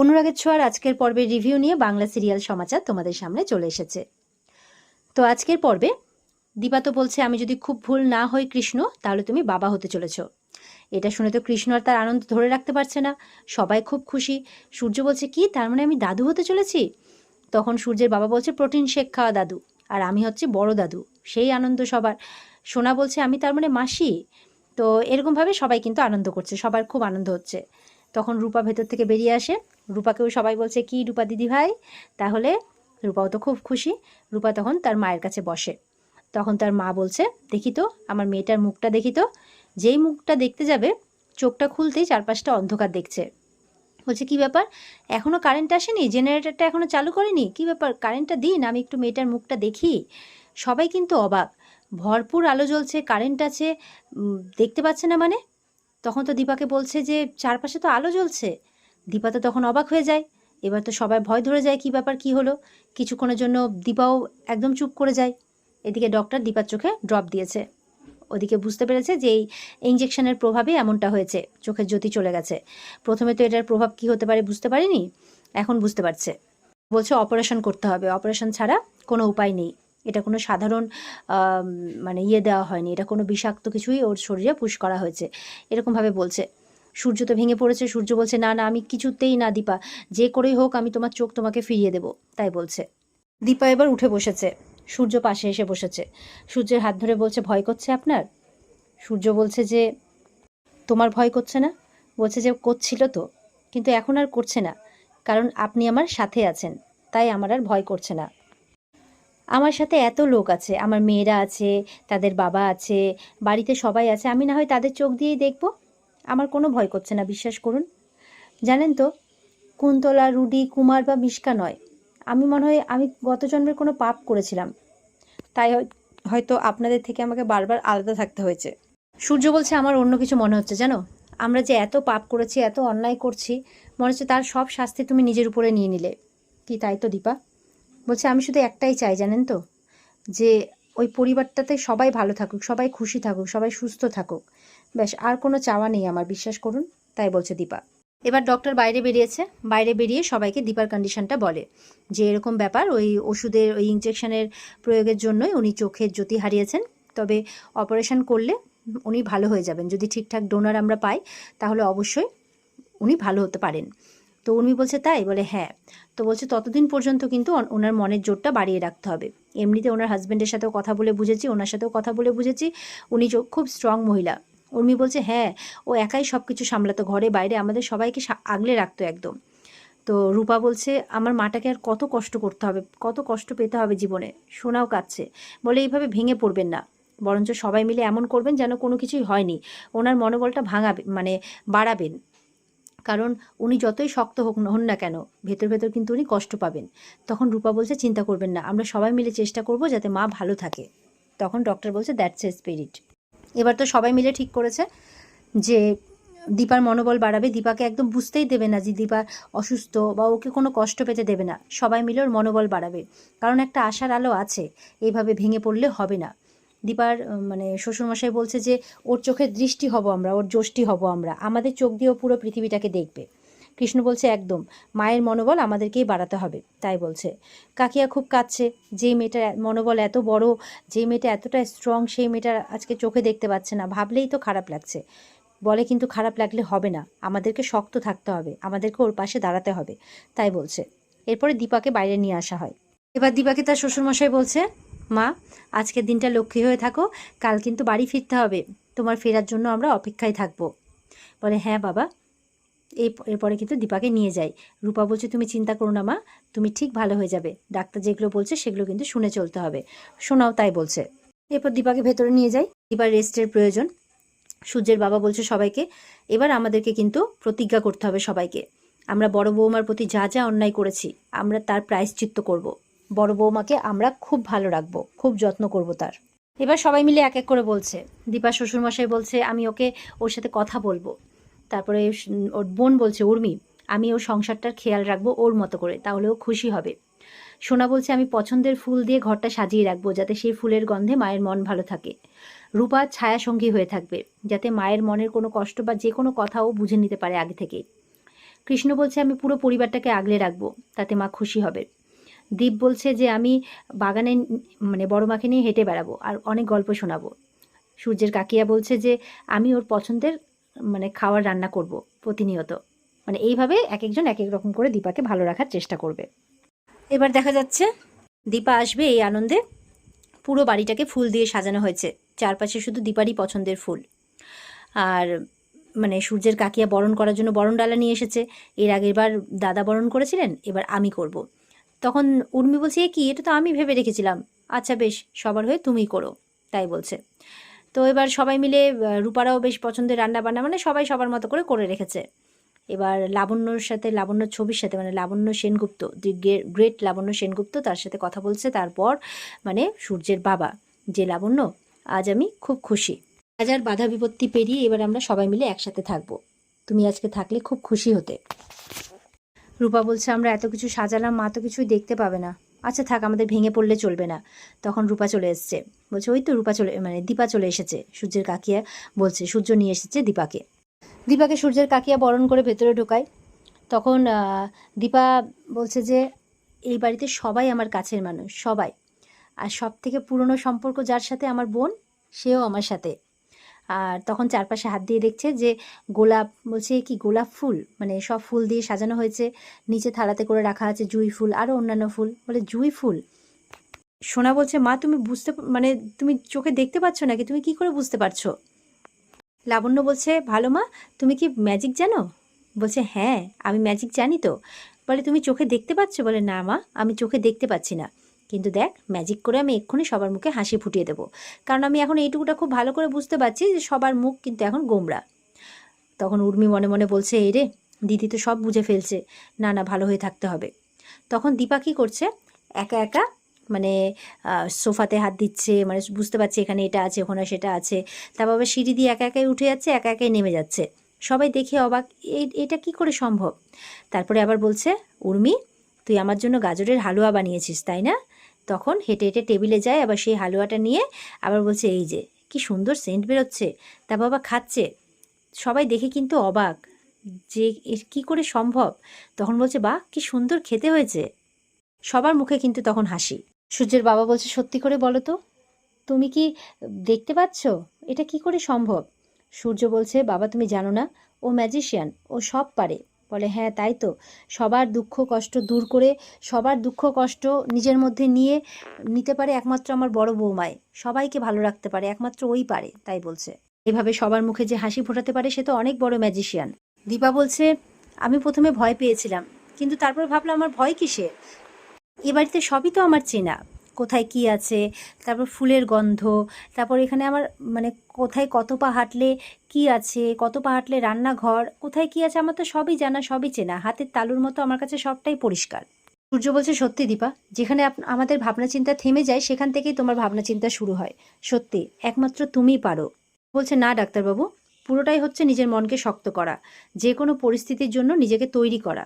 অনুরাগের ছোঁয়ার আজকের পর্বের রিভিউ নিয়ে বাংলা সিরিয়াল সমাচার তোমাদের সামনে চলে এসেছে। তো আজকের পর্বে দীপা তো বলছে, আমি যদি খুব ভুল না হই কৃষ্ণ, তাহলে তুমি বাবা হতে চলেছ। এটা শুনে তো কৃষ্ণ আর তার আনন্দ ধরে রাখতে পারছে না। সবাই খুব খুশি। সূর্য বলছে, কি? তার মানে আমি দাদু হতে চলেছি? তখন সূর্যের বাবা বলছে, প্রোটিন শেক খাওয়া দাদু, আর আমি হচ্ছে বড় দাদু, সেই আনন্দ সবার। সোনা বলছে, আমি তার মানে মাসি। তো এরকমভাবে সবাই কিন্তু আনন্দ করছে, সবার খুব আনন্দ হচ্ছে। তখন রূপা ভেতর থেকে বেরিয়ে আসে। রূপাকেও সবাই বলছে, কি রূপা দিদি ভাই? তাহলে রূপাও তো খুব খুশি। রূপা তখন তার মায়ের কাছে বসে। তখন তার মা বলছে, দেখি তো, আমার মেয়েটার মুখটা দেখি তো। যেই মুখটা দেখতে যাবে, চোখটা খুলতেই চারপাশটা অন্ধকার দেখছে। বলছে, কি ব্যাপার? এখনও কারেন্ট আসেনি? জেনারেটরটা এখনও চালু করেনি? কি ব্যাপার? কারেন্টটা দিন, আমি একটু মেয়েটার মুখটা দেখি। সবাই কিন্তু অবাক। ভরপুর আলো জ্বলছে কারেন্ট আছে দেখতে পাচ্ছে না মানে? তখন তো দীপাকে বলছে যে, চারপাশে তো আলো জ্বলছে। দীপা তো তখন অবাক হয়ে যায়। এবার তো সবাই ভয় ধরে যায় কি ব্যাপার, কি হলো। কিছুক্ষণের জন্য দীপাও একদম চুপ করে যায়। এদিকে ডক্টর দীপার চোখে ড্রপ দিয়েছে। ওদিকে বুঝতে পেরেছে যে, এই ইঞ্জেকশনের প্রভাবে এমনটা হয়েছে। চোখের জ্যোতি চলে গেছে। প্রথমে তো এটার প্রভাব কি হতে পারে বুঝতে পারিনি। এখন বুঝতে পারছে। বলছে অপারেশন করতে হবে। অপারেশন ছাড়া কোনো উপায় নেই। এটা কোনো সাধারণ মানে ইয়ে দেওয়া হয়নি, এটা কোনো বিষাক্ত কিছুই ওর শরীরে পুশ করা হয়েছে। এরকমভাবে বলছে। সূর্য তো ভেঙে পড়েছে, সূর্য বলছে, না না, আমি কিছুতেই না, দীপা। যে করেই হোক, আমি তোমার চোখ তোমাকে ফিরিয়ে দেব। তাই বলছে। দীপা এবার উঠে বসেছে। সূর্য পাশে এসে বসেছে। সূর্যের হাত ধরে বলছে, ভয় করছে আপনার? সূর্য বলছে যে, তোমার ভয় করছে না? বলছে যে, করছিল তো, কিন্তু এখন আর করছে না, কারণ আপনি আমার সাথে আছেন, তাই আমার আর ভয় করছে না। আমার সাথে এত লোক আছে, আমার মেয়েরা আছে, তাদের বাবা আছে, বাড়িতে সবাই আছে, আমি না হয় তাদের চোখ দিয়েই দেখব। আমার কোনো ভয় করছে না, বিশ্বাস করুন। জানেন তো, কুন্তলা, রুডি, কুমার বা মিশকা নয়। আমি মনে হয়, আমি গত জন্মের কোনো পাপ করেছিলাম। তাই হয়- হয়তো আপনাদের থেকে আমাকে বারবার আলাদা থাকতে হয়েছে। সূর্য বলছে, আমার অন্য কিছু মনে হচ্ছে, জানো? আমরা যে এত পাপ করেছি, এত অন্যায় করছি, মনে হচ্ছে তার সব শাস্তি তুমি নিজের উপরে নিয়ে নিলে। কি তাই তো, দীপা? বলছে, আমি শুধু একটাই চাই, জানেন তো, যে ওই পরিবারটাতে সবাই ভালো থাকুক, সবাই খুশি থাকুক, সবাই সুস্থ থাকুক। ব্যাস, আর কোনো চাওয়া নেই আমার, বিশ্বাস করুন, তাই বলছে দীপা। এবার ডক্টর বাইরে বেরিয়েছে, বাইরে বেরিয়ে সবাইকে দীপার কন্ডিশনটা বলে, যে এরকম ব্যাপার, ওই ওষুধের, ওই ইঞ্জেকশনের প্রয়োগের জন্যই উনি চোখের জ্যোতি হারিয়েছেন। তবে অপারেশন করলে উনি ভালো হয়ে যাবেন। যদি ঠিকঠাক ডোনার আমরা পাই, তাহলে অবশ্যই উনি ভালো হতে পারেন। তো উর্মি বলছে তাই? বলে হ্যাঁ। তো বলছে, ততদিন পর্যন্ত কিন্তু ওনার মনের জোরটা বাড়িয়ে রাখতে হবে। এমনিতে ওনার হাজব্যান্ডের সাথেও কথা বলে বুঝেছি, ওনার সাথেও কথা বলে বুঝেছি। উনি খুব স্ট্রং মহিলা। উর্মি বলছে হ্যাঁ ও একাই সব কিছু সামলাতো, ঘরে, বাইরে, আমাদের সবাইকে আগলে রাখতো একদম। তো রূপা বলছে, আমার মাটাকে আর কত কষ্ট করতে হবে, কত কষ্ট পেতে হবে জীবনে। সোনাও কাচ্ছে বলে, এইভাবে ভেঙে পড়বেন না। বরঞ্চ সবাই মিলে এমন করবেন যেন কোনো কিছুই হয়নি। ওনার মনোবলটা ভাঙাবে মানে বাড়াবেন। কারণ উনি যতই শক্ত হোক, হন না কেন, ভেতর ভেতর কিন্তু উনি কষ্ট পাবেন। তখন রূপা বলছে, চিন্তা করবেন না, আমরা সবাই মিলে চেষ্টা করব যাতে মা ভালো থাকে। তখন ডক্টর বলছে দ্যাটস এ স্পিরিট এবার তো সবাই মিলে ঠিক করেছে যে, দীপার মনোবল বাড়াবে। দীপাকে একদম বুঝতেই দেবে না যে, দীপা অসুস্থ বা ওকে কোনো কষ্ট পেতে দেবে না। সবাই মিলে ওর মনোবল বাড়াবে। কারণ একটা আশার আলো আছে, এইভাবে ভেঙে পড়লে হবে না। দীপার মানে শ্বশুরমশাই বলছে যে, ওর চোখের দৃষ্টি হব আমরা, ওর যষ্টি হব আমরা, আমাদের চোখ দিয়েও পুরো পৃথিবীটাকে দেখবে। কৃষ্ণ বলছে, একদম, মায়ের মনোবল আমাদেরকেই বাড়াতে হবে। তাই বলছে। কাকিয়া খুব কাঁদছে যেই মেয়েটার মনোবল এত বড় যেই মেয়েটা এতটা স্ট্রং সেই মেয়েটার আজকে চোখে দেখতে পাচ্ছে না, ভাবলেই তো খারাপ লাগছে। বলে, কিন্তু খারাপ লাগলে হবে না, আমাদেরকে শক্ত থাকতে হবে, আমাদেরকে ওর পাশে দাঁড়াতে হবে। তাই বলছে। এরপরে দীপাকে বাইরে নিয়ে আসা হয়। এবার দীপাকে তার শ্বশুরমশাই বলছে মা, আজকের দিনটা লক্ষ্মী হয়ে থাকো, কাল কিন্তু বাড়ি ফিরতে হবে। তোমার ফেরার জন্য আমরা অপেক্ষায় থাকব। বলে হ্যাঁ বাবা। এই এরপরে কিন্তু দীপাকে নিয়ে যাই রূপা বলছে, তুমি চিন্তা করো না মা, তুমি ঠিক ভালো হয়ে যাবে। ডাক্তার যেগুলো বলছে, সেগুলো কিন্তু শুনে চলতে হবে। শোনাও তাই বলছে। এরপর দীপাকে ভেতরে নিয়ে যাই দীপার রেস্টের প্রয়োজন। সূর্যের বাবা বলছে সবাইকে, এবার আমাদেরকে কিন্তু প্রতিজ্ঞা করতে হবে সবাইকে। আমরা বড় বৌমার প্রতি যা যা অন্যায় করেছি, আমরা তার প্রায়শ্চিত্ত করব। বড় বৌমাকে আমরা খুব ভালো রাখব, খুব যত্ন করব তার। এবার সবাই মিলে এক এক করে বলছে। দীপা শ্বশুরমশাই বলছে, আমি ওকে ওর সাথে কথা বলব। তারপরে ওর বোন বলছে, উর্মি, আমি ওর সংসারটার খেয়াল রাখব ওর মতো করে, তাহলে ও খুশি হবে। সোনা বলছে, আমি পছন্দের ফুল দিয়ে ঘরটা সাজিয়ে রাখব, যাতে সেই ফুলের গন্ধে মায়ের মন ভালো থাকে। রূপা ছায়া সঙ্গী হয়ে থাকবে, যাতে মায়ের মনের কোনো কষ্ট বা যে কোনো কথা ও বুঝে নিতে পারে আগে থেকেই। কৃষ্ণ বলছে, আমি পুরো পরিবারটাকে আগলে রাখব, তাতে মা খুশি হবে। দীপ বলছে যে, আমি বাগানে মানে বড় মাকে নিয়ে হেঁটে বেড়াবো আর অনেক গল্প শোনাবো। সূর্যের কাকিয়া বলছে যে, আমি ওর পছন্দের মানে খাওয়ার রান্না করব প্রতিনিয়ত। মানে এইভাবে এক একজন এক এক রকম করে দীপাকে ভালো রাখার চেষ্টা করবে। এবার দেখা যাচ্ছে, দীপা আসবে এই আনন্দে। পুরো বাড়িটাকে ফুল দিয়ে সাজানো হয়েছে। চারপাশে শুধু দীপারই পছন্দের ফুল। আর মানে সূর্যের কাকিয়া বরণ করার জন্য বরণ ডালা নিয়ে এসেছে। এর আগের বার দাদা বরণ করেছিলেন, এবার আমি করব। তখন উর্মি বলছে কি? এটা তো আমি ভেবে রেখেছিলাম। আচ্ছা বেশ, সবার হয়ে তুমি করো। তাই বলছে। তো এবার সবাই মিলে রূপারাও বেশ পছন্দের রান্না বান্না মানে সবাই সবার মতো করে করে রেখেছে। এবার লাবণ্যর সাথে, লাবণ্য ছবির সাথে মানে লাবণ্য সেনগুপ্ত দি গ্রেট লাবণ্য সেনগুপ্ত তার সাথে কথা বলছে। তারপর মানে সূর্যের বাবা, যে লাবণ্য, আজ আমি খুব খুশি। হাজার বাধা বিপত্তি পেরিয়ে এবার আমরা সবাই মিলে একসাথে থাকব। তুমি আজকে থাকলে খুব খুশি হতে। রূপা বলছে, আমরা এত কিছু সাজালাম, মা তো কিছুই দেখতে পাবে না। আচ্ছা থাক, আমাদের ভেঙে পড়লে চলবে না। তখন রূপা চলে এসছে। বলছে, ওই তো রূপা চলে মানে দীপা চলে এসেছে। সূর্যের কাকিয়া বলছে, সূর্য নিয়ে এসেছে দীপাকে। দীপাকে সূর্যের কাকিয়া বরণ করে ভেতরে ঢোকায়। তখন দীপা বলছে যে, এই বাড়িতে সবাই আমার কাছের মানুষ, সবাই। আর সব থেকে পুরনো সম্পর্ক যার সাথে আমার বোন, সেও আমার সাথে। আর তখন চারপাশে হাত দিয়ে দেখছে যে গোলাপ, বলছে কি গোলাপ ফুল? মানে সব ফুল দিয়ে সাজানো হয়েছে। নিচে থালাতে করে রাখা আছে জুঁই ফুল আরও অন্যান্য ফুল। বলে, জুঁই ফুল? সোনা বলছে, মা, তুমি বুঝতে মানে তুমি চোখে দেখতে পাচ্ছ নাকি? তুমি কি করে বুঝতে পারছ? লাবণ্য বলছে, ভালো মা, তুমি কি ম্যাজিক জানো? বলছে হ্যাঁ আমি ম্যাজিক জানি তো। বলে, তুমি চোখে দেখতে পাচ্ছ? বলে, না মা, আমি চোখে দেখতে পাচ্ছি না। কিন্তু দেখ ম্যাজিক করে আমি এক্ষুনি সবার মুখে হাসি ফুটিয়ে দেবো। কারণ আমি এখন এইটুকুটা খুব ভালো করে বুঝতে পারছি যে সবার মুখ কিন্তু এখন গোমরা। তখন উর্মি মনে মনে বলছে, এই রে, দিদি তো সব বুঝে ফেলছে। না না, ভালো হয়ে থাকতে হবে। তখন দীপা কী করছে? একা একা মানে সোফাতে হাত দিচ্ছে মানে বুঝতে পারছে এখানে এটা আছে, ওখানে সেটা আছে। তারপর আবার সিঁড়ি দিয়ে একা, একাই উঠে যাচ্ছে, একা, একাই নেমে যাচ্ছে। সবাই দেখে অবাক এটা কি করে সম্ভব? তারপরে আবার বলছে, উর্মি, তুই আমার জন্য গাজরের হালুয়া বানিয়েছিস, তাই না? তখন হেঁটে হেঁটে টেবিলে যায়, আবার সেই হালুয়াটা নিয়ে আবার বলছে, এই যে, কি সুন্দর সেন্ট বেরোচ্ছে। তা বাবা খাচ্ছে। সবাই দেখে কিন্তু অবাক যে, এ, কি করে সম্ভব? তখন বলছে, বাহ, কি সুন্দর খেতে হয়েছে। সবার মুখে কিন্তু তখন হাসি। সূর্যের বাবা বলছে, সত্যি করে বলো তো, তুমি কি দেখতে পাচ্ছ? এটা কি করে সম্ভব? সূর্য বলছে, বাবা, তুমি জানো না, ও ম্যাজিশিয়ান, ও সব পারে। বলে হ্যাঁ তাই তো। সবার দুঃখ কষ্ট দূর করে, সবার দুঃখ কষ্ট নিজের মধ্যে নিয়ে নিতে পারে একমাত্র আমার বড় বৌমায় সবাইকে ভালো রাখতে পারে, একমাত্র ওই পারে, তাই বলছে। এভাবে সবার মুখে যে হাসি ফোটাতে পারে, সে তো অনেক বড় ম্যাজিশিয়ান দীপা বলছে, আমি প্রথমে ভয় পেয়েছিলাম, কিন্তু তারপর ভাবলাম, আমার ভয় কিসের? এ বাড়িতে সবই তো আমার চেনা। কোথায় কি আছে, তারপর ফুলের গন্ধ, তারপর এখানে আমার মানে কোথায় কত পা হাঁটলে কি আছে, কত পা হাঁটলে রান্নাঘর, কোথায় কি আছে আমার তো সবই জানা, সবই চেনা। হাতের তালুর মতো আমার কাছে সবটাই পরিষ্কার। সূর্য বলছে, সত্যি দীপা, যেখানে আমাদের ভাবনা চিন্তা থেমে যায়, সেখান থেকেই তোমার ভাবনা চিন্তা শুরু হয়। সত্যি, একমাত্র তুমিই পারো। বলছে, না, ডাক্তারবাবু, পুরোটাই হচ্ছে নিজের মনকে শক্ত করা, যে কোনো পরিস্থিতির জন্য নিজেকে তৈরি করা।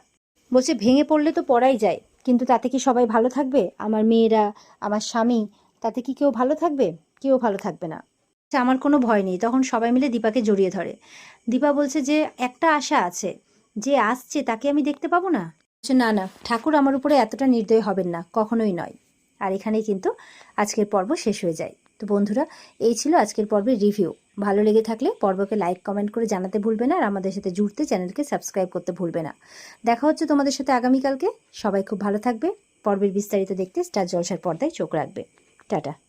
বলছে, ভেঙে পড়লে তো পড়াই যায় কিন্তু তাতে কি সবাই ভালো থাকবে? আমার মেয়েরা আমার স্বামী তাতে কি কেউ ভালো থাকবে? কেউ ভালো থাকবে না। বলছে, আমার কোনো ভয় নেই। তখন সবাই মিলে দীপাকে জড়িয়ে ধরে। দীপা বলছে যে একটা আশা আছে। যে আসছে তাকে আমি দেখতে পাবো না? না না ঠাকুর আমার উপরে এতটা নির্দয় হবেন না। কখনোই নয়। আর এখানেই কিন্তু আজকের পর্ব শেষ হয়ে যায়। তো বন্ধুরা, এই ছিল আজকের পর্বের রিভিউ ভালো লেগে থাকলে পর্বকে লাইক কমেন্ট করে জানাতে ভুলবে না আর আমাদের সাথে জুড়তে চ্যানেলকে সাবস্ক্রাইব করতে ভুলবে না। দেখা হচ্ছে তোমাদের সাথে আগামীকালকে। সবাই খুব ভালো থাকবে। পর্বের বিস্তারিত দেখতে স্টার জলসার পর্দায় চোখ রাখবে। টাটা।